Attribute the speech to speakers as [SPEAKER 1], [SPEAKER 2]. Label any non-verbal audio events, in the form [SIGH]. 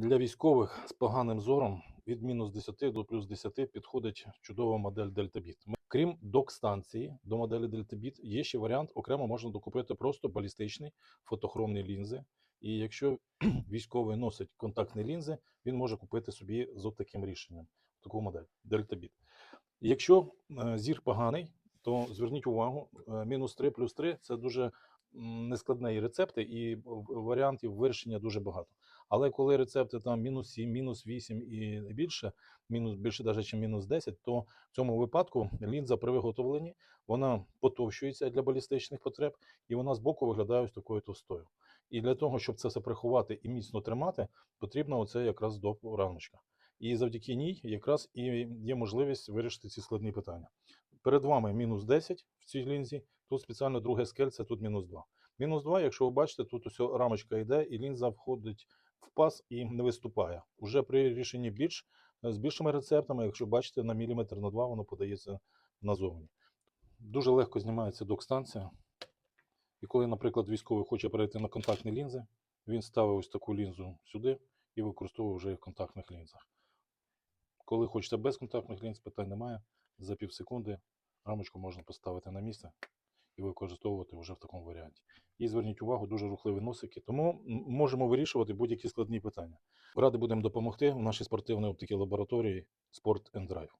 [SPEAKER 1] Для військових з поганим зором від мінус 10 до плюс 10 підходить чудова модель. Ми- Крім док-станції до моделі DeltaBit, є ще варіант, окремо можна докупити просто балістичний фотохромні лінзи. І якщо [CLEARS THROAT] військовий носить контактні лінзи, він може купити собі з таким рішенням таку модель DeltaBit. Якщо е, зір поганий, то зверніть увагу, е, мінус 3 плюс 3 це дуже нескладні рецепти, і варіантів вирішення дуже багато. Але коли рецепти там мінус 7, мінус 8 і більше, мінус більше навіть, мінус 10, то в цьому випадку лінза при виготовленні вона потовщується для балістичних потреб, і вона збоку виглядає ось такою товстою. І для того, щоб це все приховати і міцно тримати, потрібна оце якраз до рамочка. І завдяки ній якраз і є можливість вирішити ці складні питання. Перед вами мінус 10 в цій лінзі, тут спеціально друге скельце, тут мінус 2. Мінус 2, якщо ви бачите, тут ось рамочка йде, і лінза входить в паз і не виступає. Уже при рішенні більш з більшими рецептами, якщо бачите, на міліметр на 2 воно подається назовні. Дуже легко знімається док-станція. І коли, наприклад, військовий хоче перейти на контактні лінзи, він ставить ось таку лінзу сюди і використовує вже в контактних лінзах. Коли хочете без контактних лінз, питань немає. За пів секунди рамочку можна поставити на місце і використовувати вже в такому варіанті. І зверніть увагу, дуже рухливі носики, тому можемо вирішувати будь-які складні питання. Ради будемо допомогти в нашій спортивній оптиці лабораторії Sport and Drive.